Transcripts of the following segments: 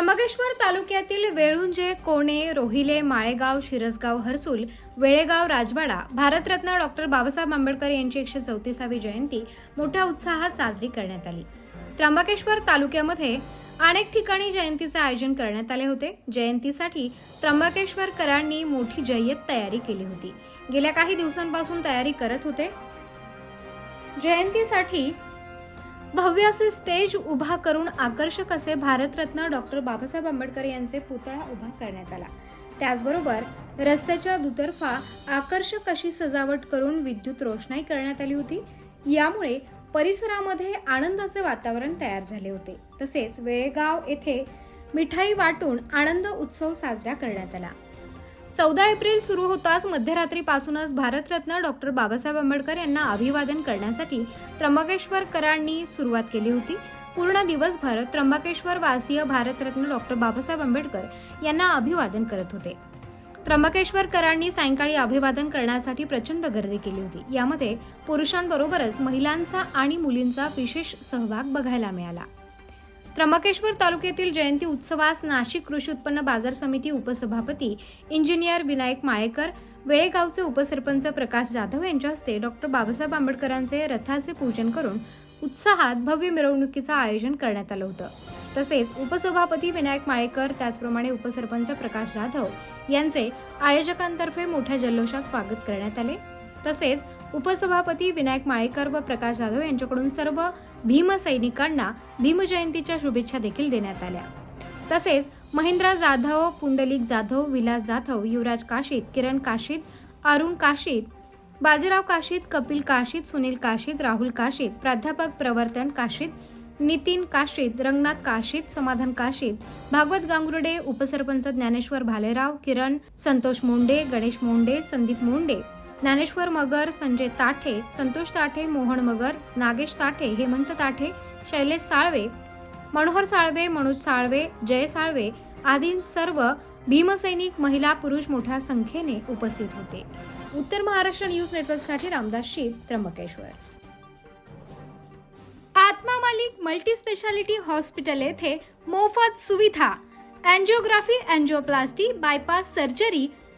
त्र्यंबकेश्वर तालुक्यातील वेळुंजे कोणे रोहिले माळेगाव शिरसगाव हर्सुल वेळेगाव राजवाडा भारतरत्न डॉक्टर बाबासाहेब आंबेडकर यांची एकशे चौतीसावी जयंती मोठ्या उत्साहात साजरी करण्यात आली. त्र्यंबकेश्वर तालुक्यामध्ये अनेक ठिकाणी जयंतीचे आयोजन करण्यात आले होते. जयंतीसाठी त्र्यंबकेश्वरकरांनी मोठी जय्यत तयारी केली होती. गेल्या काही दिवसांपासून तयारी करत होते. जयंतीसाठी भव्य असे स्टेज उभा करून आकर्षक असे भारतरत्न डॉक्टर बाबासाहेब आंबेडकर यांचे पुतळा उभा करण्यात आला. त्याचबरोबर रस्त्याच्या दुतर्फा आकर्षक अशी सजावट करून विद्युत रोषणाई करण्यात आली होती. यामुळे परिसरामध्ये आनंदाचे वातावरण तयार झाले होते. तसेच वेळेगाव येथे मिठाई वाटून आनंद उत्सव साजरा करण्यात आला. चौदा एप्रिल सुरू होताच मध्यरात्रीपासूनच भारतरत्न डॉक्टर बाबासाहेब आंबेडकर यांना अभिवादन करण्यासाठी त्र्यंबकेश्वरकरांनी सुरुवात केली होती. पूर्ण दिवसभर त्र्यंबकेश्वर वासीय भारतरत्न डॉक्टर बाबासाहेब आंबेडकर यांना अभिवादन करत होते. त्र्यंबकेश्वरकरांनी सायंकाळी अभिवादन करण्यासाठी प्रचंड गर्दी केली होती. यामध्ये पुरुषांबरोबरच महिलांचा आणि मुलींचा विशेष सहभाग बघायला मिळाला. त्र्यंबकेश्वर तालुक्यातील जयंती उत्सवास नाशिक कृषी उत्पन्न बाजार समिती उपसभापती इंजिनियर विनायक माळेकर वेळेगावचे उपसरपंच प्रकाश जाधव यांच्या हस्ते डॉक्टर बाबासाहेब आंबेडकरांचे रथाचे पूजन करून उत्साहात भव्य मिरवणुकीचं आयोजन करण्यात आलं होतं. तसेच उपसभापती विनायक माळेकर त्याचप्रमाणे उपसरपंच प्रकाश जाधव यांचे आयोजकांतर्फे मोठ्या जल्लोषात स्वागत करण्यात आले. तसेच उपसभापती विनायक माळेकर व प्रकाश जाधव यांच्याकडून सर्व भीमसैनिकांना भीमजयंतीच्या शुभेच्छा देखील देण्यात आल्या. तसेच महेंद्र जाधव पुंडलिक जाधव विलास जाधव युवराज काशीत किरण काशीत अरुण काशीत बाजीराव काशीत कपिल काशीत सुनील काशीत राहुल काशीत प्राध्यापक प्रवर्तन काशीत नितीन काशीत रंगनाथ काशीत समाधान काशीत भागवत गांगुर्डे उपसरपंच ज्ञानेश्वर भालेराव किरण संतोष मोंडे गणेश मोंडे संदीप मोंडे ज्ञानेश्वर मगर संजय ताठे संतोष ताठे मोहन मगर नागेश ताठे हेमंत ताठे शैलेश साळवे मनोहर साळवे मनोज साळवे जय साळवे आदी सर्व भीमसैनिक महिला पुरुष मोठ्या संख्येने उपस्थित होते. उत्तर महाराष्ट्र न्यूज नेटवर्कसाठी रामदास शीत Trimbakeshwar. Atma Malik multi speciality hospital येथे मोफत सुविधा angiography angioplasty bypass surgery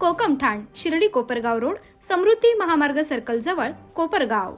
Kokamthan Shirdi Kopargaon road Samruddhi Mahamarg circle जवळ कोपरगाव.